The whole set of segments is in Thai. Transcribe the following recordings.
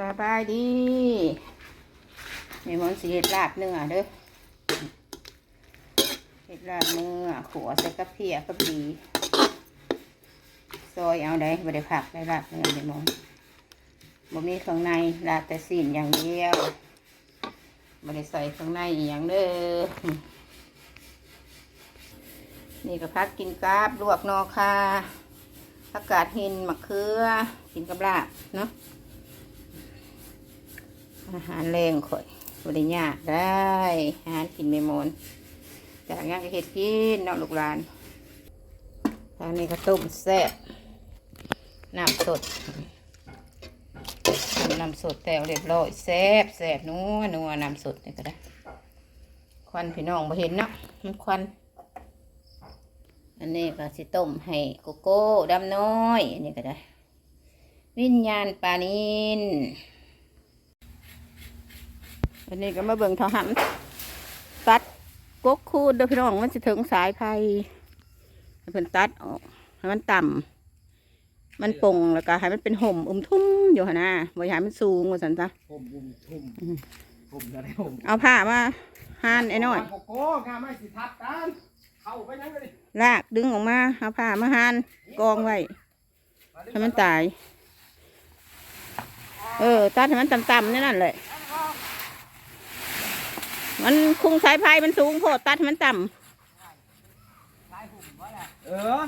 สบายดีมีมันสีเห็ดลาบเนื้อเด้อเห็ดลาบเนื้อขัวใส่กระเพียกระปีซอยเอาได้บ่ได้ผักได้ลาบเนื้อเดี๋ยวมองบ่มีข้างในลาบแต่สีนอย่างเดียวบ่ได้ใส่ข้างในอย่างเด้อนี่ก็พักกินกราบลวกนอคาผักกาดหินมะเขือกินกับลาบเนาะ อาหารแรงข่อยบริยาได้อาหารกินไม่หมดจากงานก็เห็ดกินเนาะลูกหลานทางนี้ก็ต้มแซ่บน้ำสดน้ำสดแต่เรียบร้อยแซ่บแซ่บนัวนัวน้ำสดนี่ก็ได้ ควันพี่น้องมาเห็นเนาะมันควันอันนี้ก็สิต้มให้โกโก้ดำน้อย อันนี้ก็ได้ วิญญาณปลานิน อันนี้ก็มาเบิ่งทหารตัดกกคูดเด้อพี่น้องมันจะถึงสายไฟให้เพิ่นตัดออกให้มันต่ำมันปงแล้วก็ให้มันเป็นห่มอุ้มทุ่มอยู่หนนะบ่อยากให้มันสูงว่าสันจ้ะผมบุมทุ่มอืม ผมจะได้ผมเอาผ้ามาห่านไอ้น้อยโกโก้งาไม่สิทับกันเข้าไปยังกันดิลากดึงออกมาเอาผ้ามาห่านกองไว้ ให้มันตาย เออ ตัดให้มันต่ำๆนี่นั่นเลย มันคุงสายไฟมันสูงโพดตัดให้มันต่ำเออ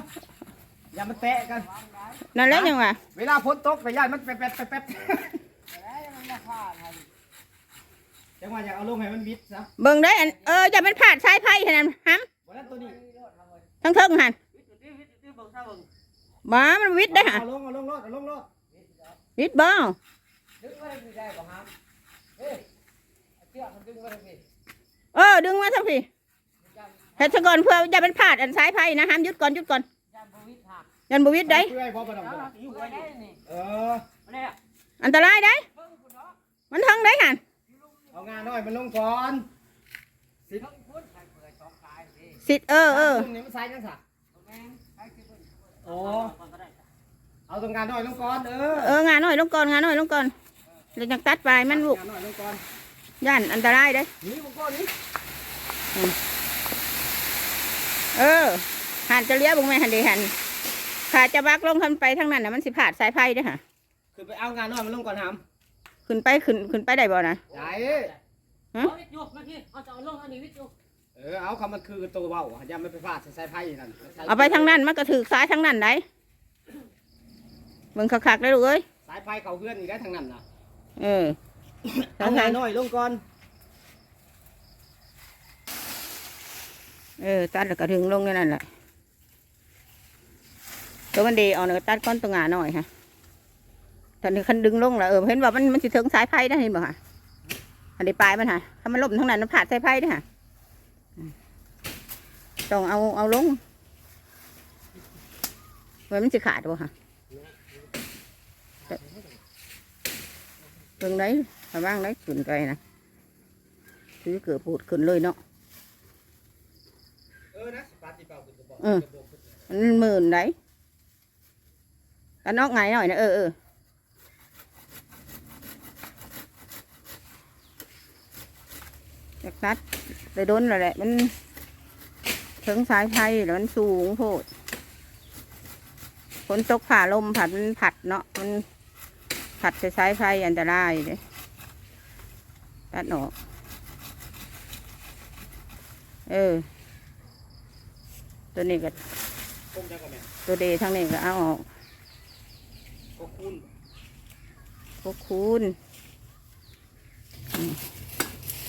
อย่ามาแตะกันนั่นแหละยังวะเวลาฝนตกกระยานมันแป๊บแป๊บแป๊บแป๊บจังหวะอยากเอาลงให้มันวิดซะเบิ่งได้อันเอออย่ามันพลาดสายไฟเท่านั้นห้ำวันนั้นตัวนี้ทั้งเทิงหันบ้ามันวิทย์ได้ฮะเอาลงเอาลงรถเอาลงรถวิทย์บ้าดึงไว้ได้บ่ครับเฮ้ยเชือกมันดึงไว้ได้ เออ ดึงมาทั้งพี่เฮ็ดซะก่อนเพื่ออย่ามันพลาดอันสายไฟนะห้ามหยุดก่อนหยุดก่อนยันบวิทย์ได้เพื่อให้พอประดับเอออันตรายได้มันเทิงได้หันเอางานหน่อยมันลงก่อนสิสิทธิ์เออเออตรงนี้มันใส่จังสักโอ้เอาตรงงานหน่อยลงก่อนเออเอองานหน่อยลงก่อนงานหน่อยลงก่อนเดี๋ยวจังตัดไปมันลูกงานหน่อยลงก่อน ย่านอันตรายได้นี่ลงก่อนนี่เออหันจะเลี้ยวบุงแม่หันเดหันขาจะบักลงทันไปทั้งนั้นนะมันสิพลาดสายไฟได้อค่ะขึ้นไปเอางานหน่อยมันลงก่อนทขึ้นไปขึ้นขึ้นไปได้บ่นะำใหญ่เอาวิทยุมาที่เอาจะเอาลงอันนี้วิทยุเออเอาคำมันคือตัวเบาอย่าไม่ไปพลาดใส่สายไพ่นั่นเอาไปทางนั้นมันก็ถือซ้ายทางนั้นได้เบิ่งคักๆได้ลูกเอ้ยสายไพ่เขาเพื่อนอีกได้ทางนั้นนะเออ เอางานหน่อยลงก่อน เออ ตัดแล้วก็ถึงลงนั่นแหละตัวมันดีเอาเนื้อตัดก้อนตัวงาหน่อยฮะตอนนี้คันดึงลงแล้วเออ เห็นว่ามันมันสิถึงสายไฟได้เห็นบ่ฮะอันนี้ปลายมันฮะถ้ามันล่มทั้งนั้นมันผ่าดสายไฟได้ฮะอืมต้องเอาเอาลงไว้มันจะขาดบ่ฮะเบิ่งได้ ระว่างได้ขึ้นไกลนะคือเกิดปูดขึ้นเลยเนาะเออนะปาติเป่าขึ้นกระบอกเออมันหมื่น đấy Cắn óc ngay rồi nè, ừ ừ Chắc nát Để đốn là lại มันถึงสายไฟแล้วมันสูงโพดฝนตกผ่าลมผัดมันผัดเนาะมันผัดใส่สายไฟอันตรายเลย ตัดออก เออ ตัวนี้ก็คมจังกว่าแม่ตัวเดทั้งนี้ก็เอาออกก็คูณพวกคูณ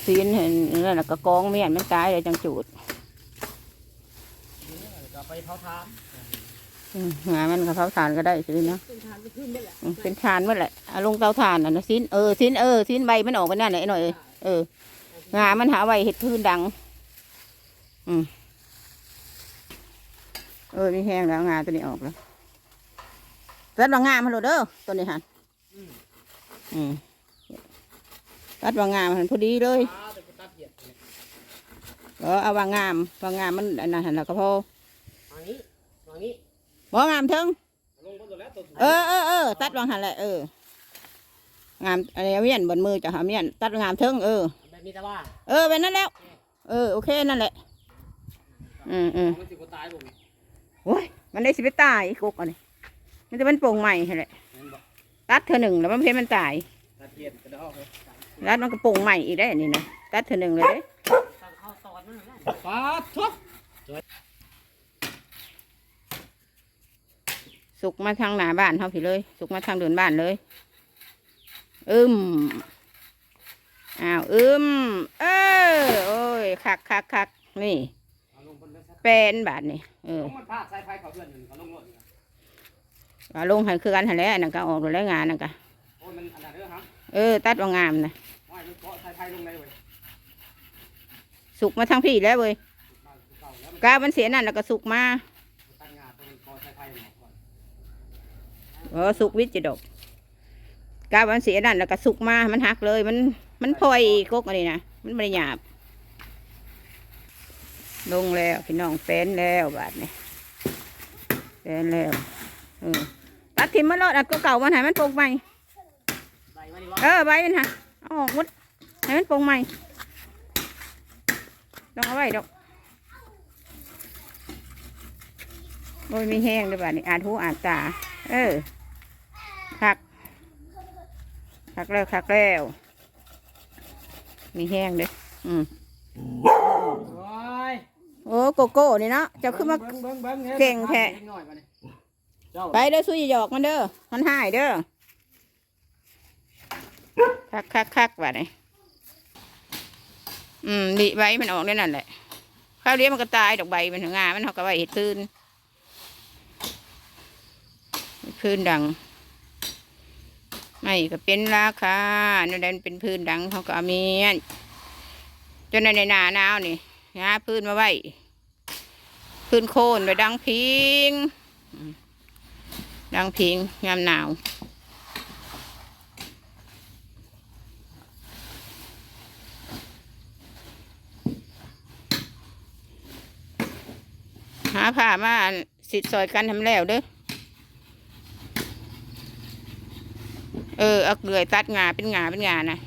ซีนเห็นนั่นแหละก็กองเมียนมันตายเลยจังจูดไปเผาทาน อืมงานมันก็เผาถ่านก็ได้ซีนเนาะเป็นทางไปขึ้นได้แหละอืมเป็นถ่านเมื่อแหละเอาลงเตาถ่านอะนะซีนเออซีนเออซีนใบมันออกไปนั่นแหละไอ้หน่อยเอ้ยเอองามันหาไว้เห็ดพื้นดัง อืมเออมีแห้งแล้วงาตัวนี้ออกแล้วตัดว่างามันโหลดเด้อตัวนี้หันอืมตัดว่างามันพอดีเลยปลาแต่ก็ตัดเหยียดเนี่ยเออเอาวางงามวางงามมันอันนั้นหันแล้วก็พออันนี้อันนี้ บ่งามเถิงลงบนตัวแล้วตัวเออเออเออตัดวางหันแหละเอองามอะไรเมียนบนมือจะหาเมียนตัดงามเทิงเออแบบมีแต่ว่าเออเป็นนั่นแล้ว เออโอเคนั่นแหละอืมอืมมันสิบ่ตายบ่มีโอ้ยมันได้สิไปตายอีกกอันนี้มันจะเป็นโป่งใหม่ใช่แหละแม่นบ่ตัดเธอหนึ่งแล้วมันเพิ่มันตายตาเทียนกระดอกเลยแล้วมันก็โป่งใหม่อีกได้อันนี่นะตัดเธอหนึ่งเลยเด้สั่งข้าวตอนนั่นแหละปาดทุก สุกมาทางหน้าบ้านเขาพี่เลย สุกมาทางเดินบ้านเลยอึมอ้าวอึมเออโอ้ยคักคักคักนี่เป็นบาทนี่เอองมันพาดสายเขาเพื่อนหนึ่งเขาลงรถนี่นะว่าลงให้คือกันหันแล้วนั่นก็ออกแล้วงานนั่นก็เอฮะเออตัดว่างามนะว่ามนะสุกมาทางพี่แล้วเว้ยกาแล้วมันกามันเสียนั่นแล้วก็สุกมา ตั้งงานตรงเกาะสายไฟหมดก่อน เออสุกวิจิดอกกามันเสียนั่นแล้วก็สุกมา มันหักเลย มัน มันพลอยกกอันนี้นะ มันไม่ได้หยาบ ลงแล้วพี่น้องเป็นแล้วบาดนี้เป็นแล้วเออตัดทิมมันรอดอัดก็เก่ามันให้มันปลูกใหม่ใบมาดีวะเออใบมันฮะเอาออกหมดให้มันปลูกใหม่ต้องเอาไว้ดอกโอ้ยมีแห้งด้วยบาดนี้อาดหูอาดตา เออคัก คักแล้วคักแล้ว มีแห้งเด้ออืมโอ้ยโอ้โกโก้นี่เนาะเจ้าขึ้นมา เบิ้งเบิ้งเบิ้งเก่งแท้หน่อยมานี่เจ้าไปเด้อสู้อย่าหยอกมันเด้อมันหายเด้อคักคักคักว่าไงอืมดิใบมันออกได้นั่นแหละข้าวเลี้ยงมันก็ตายดอกใบมันถึงงามันเขาก็ไว้เห็ดพื้นพื้นดัง ไม่ก็เป็นราคานั่นแหละเป็นพื้นดังเขาก็มียนจนในหนาหนาวนี่งาพื้นมาไว้พื้นโคนไว้ดังพิง ดังพิงยามหนาวหาผ้ามาสิดซอยกันทำแล้วเด้อ ออเอาเกลือตัดงาเป็นงาเป็นงานะ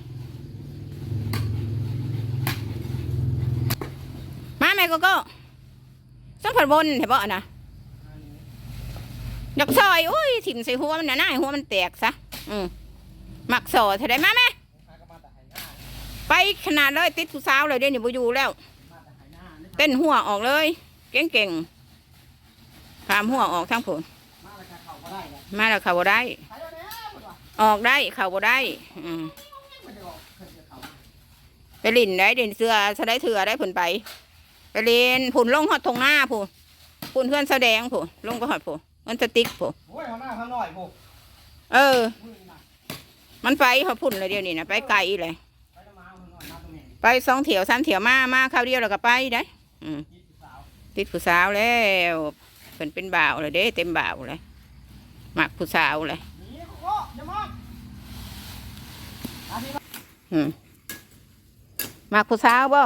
มาแม่ก็ก็ต้องผัดบนเห็นบ่นะดอกซอยโอ้ยถิ่มใส่หัวมันนะหน้าหัวมันแตกซะอืมหมักซอเท่ได้มาไหมไปขนาดเลยติดผู้สาวเลยเดี๋ยวนี้บ่อยู่แล้ว เต้นหัวออกเลย เก่งเก่งๆพามหัวออกทั้งผลมาแล้วก็เข้าบ่ได้ ออกได้เขาบ่ได้ อืมไปลินได้เด่นเสือสะได้เถื่อได้ผลไป ไปเล่นผุนลงหอดทงหน้าผุนผุนเพื่อนแสดงผุนลงก็หอดผุนมันสติ๊กผุนโอ้ยข้างหน้าข้างน้อยบุกเออมือน่ะมันไปเขาพุ่นเลยเดียวนี้นะไปไกลเลยไปน้ำมาข้างน้อยมาตรงนี้ไปสองเถียวสามเถียวมามาข้าวเดียวแล้วก็ไปได้อืมยี่สิบสาวติดผู้สาวแล้วเพิ่นเป็นบ่าวเลยเด้ เต็มบ่าวเลยหมักผู้สาวเลย หนีโอ้ยอย่ามอง อืมหมักผู้สาวบ่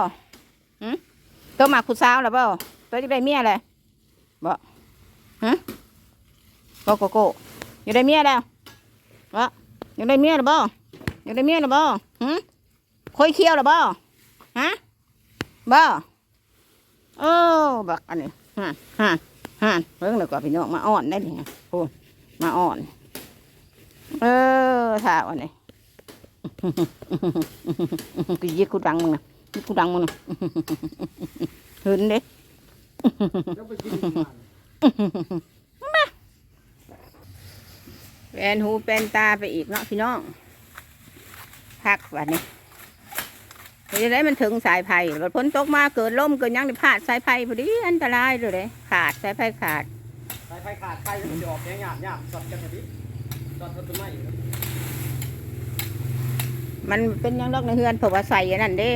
หืมตัวหมักผู้สาวแล้วบ่ตัวจะได้เมียเลยบ่ฮะโกโกโก้อยากได้เมียแล้วบ่อยากได้เมียแล้วบ่อยากได้เมียแล้วบ่หืมคุยเคี้ยวแล้วบ่ฮะบ่โอ้บักอันนี้ฮะฮะฮะเพิ่งเลยกว่าพี่น้องมาอ่อนได้นี่ไงพูดมาอ่อน เออถ่าวันนี้ กูยิกกูดังมึงนะกกูดังมึงนะเห็นเด้แล้วนมันแปนหูแปนตาไปอีกเนาะพี่น้องพักวันนี้เดี๋ยวได้มันถึงสายไผ่รถพ้นตกมาเกิดล่มเกิดยังได้พลาดสายไผ่พอดีอันตรายเลยเด้ขาดสายไผ่ขาด สายไฟขาดไฟมันจะออกแง่หยาบหยาบสอดกันแบบนี้สอดต้นไม้อยู่ มันเป็นหยังดอกในเฮือนเพราะว่าใส่อันนั้นเด้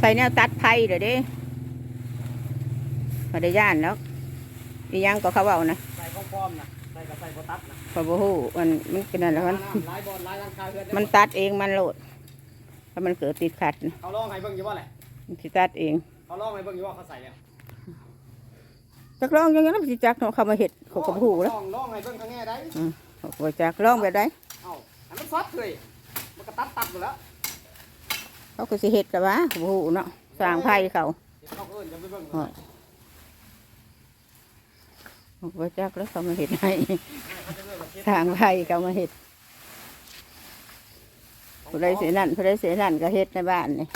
ใส่แนวตัดไผ่เลยเด้พอได้ย่านแล้วอีหยังก็เขาเอานะใส่ข้าวป้อมนะใส่กับใส่โบตัสนะพอบ่ฮู้มันมันเป็นอะไรมันหลายบอลหลายร้านค้าเพื่อนมันตัดเองมันโหลดถ้ามันเกิดติดขัดนะเขาลองให้เบิ่งอยู่ว่าแหละมันสิตัดเองเขาลองให้เบิ่งอยู่ว่าเขาใส่แล้วจักลองอยังไงมันสิจักเนาะเขามาเห็ดเขาก็บ่ฮู้แล้วลองลองให้เบิ่งข้างแง่ได้เขาก็จักลองแบบใดเอ้าอันมันซดเลย มันก็ตัดตัดหมดแล้วเขาก็สิเฮ็ดกันวะโอ้โหเนาะสร้างไพ่เขาเดี๋ยวเขาเอิ้นจะไปเบิ่งโอ้ยบ่จักแล้วเขามาเฮ็ดให้เขาจะเบิ่งว่าเฮ็ดสร้างไพ่เขามาเฮ็ดผู้ใดเสียนั่นผู้ใดเสียนั่นก็เฮ็ดในบ้านนี่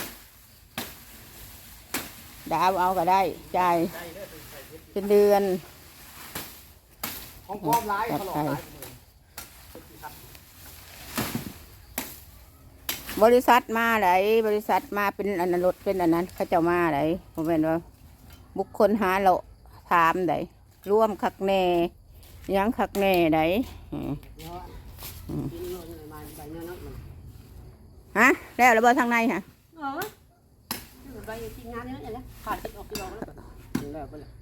ดาวเอาก็ได้จ่ายใจเด้อใส่เฮ็ดเป็นเดือนของปลอมหลายเขาหลอกหลาย บริษัทมาไหนบริษัทมาเป็นอันนั้นรถเป็นอันนั้นเขาจ้ามาไหนผมเป็นว่า บุคคลหาเราถามไหนร่วมคักแน่ยังคักแน่ไหนฮะแล้วระเบิดทางในฮะ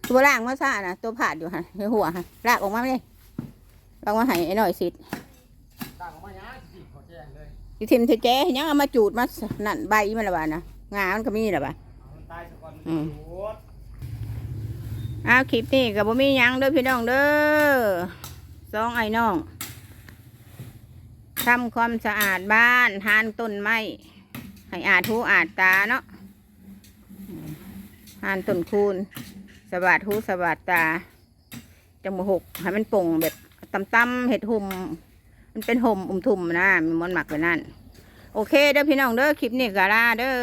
ตัวล่างมาซ่านะตัวผาดอยู่ฮะหัวฮะลากออกมาเลยลากมาให้ไอ้หน่อยสิต่างออกมาหยาสิขอแจ้ งเลยทิมเทเจยังเอามาจูดมานั่นใบมันละบานะงามันก็มีละบาเอานตายซะก่อนอืมอ้าวคลิปนี้กับบ่มียังเด้อพี่น้องเด้อสองไอ้น้องทำความสะอาดบ้านทานต้นไม้ให้อาดหูอาดตาเนาะทานต้นคูนสะบัดหูสะบัดตาจมูกหกให้มันป่งแบบตำๆเห็ดหุ่ม มันเป็นห่มอุ่มทุ่มนะมีมนหมักไปนั่น โอเคเด้อพี่น้องเด้อคลิปนี้ก็ลาเด้อ